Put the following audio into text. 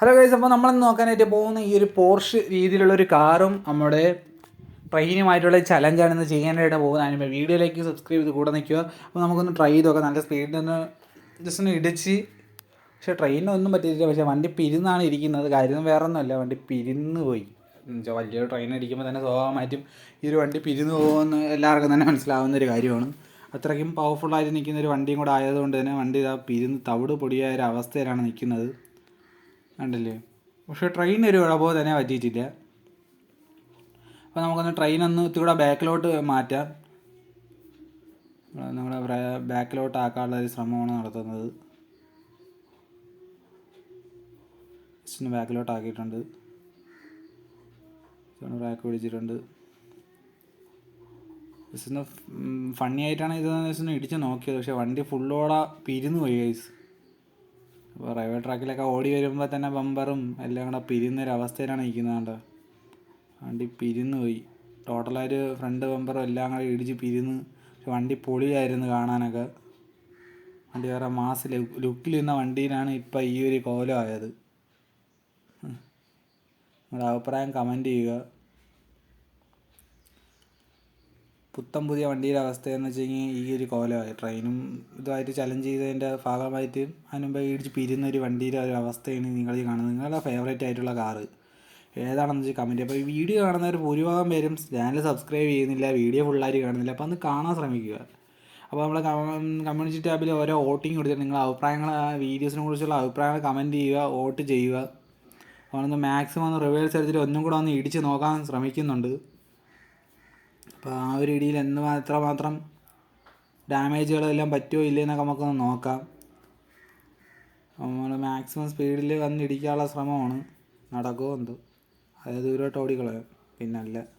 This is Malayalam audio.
ഹലോ ഗൈസ് അപ്പോൾ നമ്മൾ നോക്കാനായിട്ട് പോകുന്ന ഈ ഒരു പോർഷ് രീതിയിലുള്ള ഒരു കാറും നമ്മുടെ ട്രെയിനുമായിട്ടുള്ള ചലഞ്ചാണ് ഇന്ന് ചെയ്യാനായിട്ട് പോകുന്നത് അതിന് വീഡിയോയിലേക്ക് സബ്സ്ക്രൈബ് ചെയ്ത് കൂടെ നിൽക്കുക. അപ്പോൾ നമുക്കൊന്ന് ട്രൈ ചെയ്ത് നോക്കാം. നല്ല സ്പീഡിൽ ഒന്ന് ജസ്റ്റ് ഒന്ന് ഇടിച്ച്. പക്ഷേ ട്രെയിനൊന്നും പറ്റിയില്ല പക്ഷേ വണ്ടി പിരിന്നാണ് ഇരിക്കുന്നത്. കാര്യം വേറെ ഒന്നുമല്ല വണ്ടി പിരിന്ന് പോയി. എന്നുവെച്ചാൽ വലിയൊരു ട്രെയിൻ അടിക്കുമ്പോൾ തന്നെ സ്വഭാവമായിട്ടും ഈ ഒരു വണ്ടി പിരിന്ന് പോകുമെന്ന് എല്ലാവർക്കും തന്നെ മനസ്സിലാവുന്ന ഒരു കാര്യമാണ്. അത്രയ്ക്കും പവർഫുള്ളായിട്ട് നിൽക്കുന്ന ഒരു വണ്ടിയും കൂടെ ആയതുകൊണ്ട് തന്നെ വണ്ടി ഇതാ പിരിന്ന് തവിട് പൊടിയായ ഒരു അവസ്ഥയിലാണ് നിൽക്കുന്നത്. കണ്ടില്ലേ? പക്ഷേ ട്രെയിൻ ഒരു കുഴപ്പമോ തന്നെ പറ്റിയിട്ടില്ല. അപ്പോൾ നമുക്കൊന്ന് ട്രെയിൻ ഒന്ന് ഇത്തിരി ബാക്കിലോട്ട് മാറ്റാം. നമ്മുടെ ബാക്കിലോട്ട് ആക്കാനുള്ള ഒരു ശ്രമമാണ് നടത്തുന്നത്. ജസ്റ്റ് ഒന്ന് ബാക്കിലോട്ട് ആക്കിയിട്ടുണ്ട് ബാക്ക് പിടിച്ചിട്ടുണ്ട്. ജസ്റ്റ് ഒന്ന് ഫണ്ണി ആയിട്ടാണ് ഇത് ജസ്റ്റ് ഒന്ന് ഇടിച്ച് നോക്കിയത്. പക്ഷേ വണ്ടി ഫുള്ളോടെ പിരിന്നു പോയി ഗൈസ് അപ്പോൾ റെയിൽവേ ട്രാക്കിലൊക്കെ ഓടി വരുമ്പോൾ തന്നെ ബമ്പറും എല്ലാം കൂടെ പിരിയുന്നൊരു അവസ്ഥയിലാണ് നിൽക്കുന്നത് കണ്ടോ? വണ്ടി പിരിന്നു പോയി. ടോട്ടലായിട്ട് ഫ്രണ്ട് ബമ്പറും എല്ലാം കൂടെ ഇടിച്ച് പിരിന്ന് പക്ഷെ വണ്ടി പൊളിയായിരുന്നു കാണാനൊക്കെ. വണ്ടി വേറെ മാസ് ലുക്കിൽ നിന്ന വണ്ടിയിലാണ് ഇപ്പം ഈ ഒരു കോലമായത് നിങ്ങളുടെ അഭിപ്രായം കമന്റ് ചെയ്യുക. പുത്തം പുതിയ വണ്ടിയുടെ അവസ്ഥയെന്ന് വെച്ച് കഴിഞ്ഞാൽ ഈ ഒരു കോലമായി. ട്രെയിനും ഇതുമായിട്ട് ചലഞ്ച് ചെയ്തതിന്റെ ഭാഗമായിട്ട് അതിന് മുമ്പ് ഇടിച്ച് പിരിയുന്ന ഒരു വണ്ടിയുടെ ഒരു അവസ്ഥയാണ് നിങ്ങൾ ഈ കാണുന്നത്. നിങ്ങളുടെ ഫേവറേറ്റ് ആയിട്ടുള്ള കാറ് ഏതാണെന്ന് വെച്ചാൽ കമന്റ് അപ്പോൾ ഈ വീഡിയോ കാണുന്നവർ ഭൂരിഭാഗം പേരും ചാനൽ സബ്സ്ക്രൈബ് ചെയ്യുന്നില്ല വീഡിയോ ഫുള്ളായിട്ട് കാണുന്നില്ല. അപ്പോൾ അന്ന് കാണാൻ ശ്രമിക്കുക. അപ്പോൾ നമ്മൾ കമ്മ്യൂണിറ്റി ടാബിൽ ഓരോ വോട്ടിംഗ് കൊടുത്തിട്ട് നിങ്ങളുടെ അഭിപ്രായങ്ങൾ വീഡിയോസിനെ കുറിച്ചുള്ള അഭിപ്രായങ്ങൾ കമന്റ് ചെയ്യുക വോട്ട് ചെയ്യുക. നമ്മളൊന്ന് മാക്സിമം ഒന്ന് റിവേഴ്സ് എടുത്തിട്ട് ഒന്നും കൂടെ ഒന്ന് ഇടിച്ച് നോക്കാൻ ശ്രമിക്കുന്നുണ്ട്. അപ്പോൾ ആ ഒരു ഇടിയിൽ എന്ത് എത്രമാത്രം ഡാമേജുകളെല്ലാം പറ്റുമോ ഇല്ലേ എന്നൊക്കെ നമുക്കൊന്ന് നോക്കാം. നമ്മൾ മാക്സിമം സ്പീഡിൽ വന്ന് ഇടിക്കാനുള്ള ശ്രമമാണ്. നടക്കുമോ എന്തോ. അതായത് ദൂരോട്ട് ഓടിക്കളയും. പിന്നല്ല.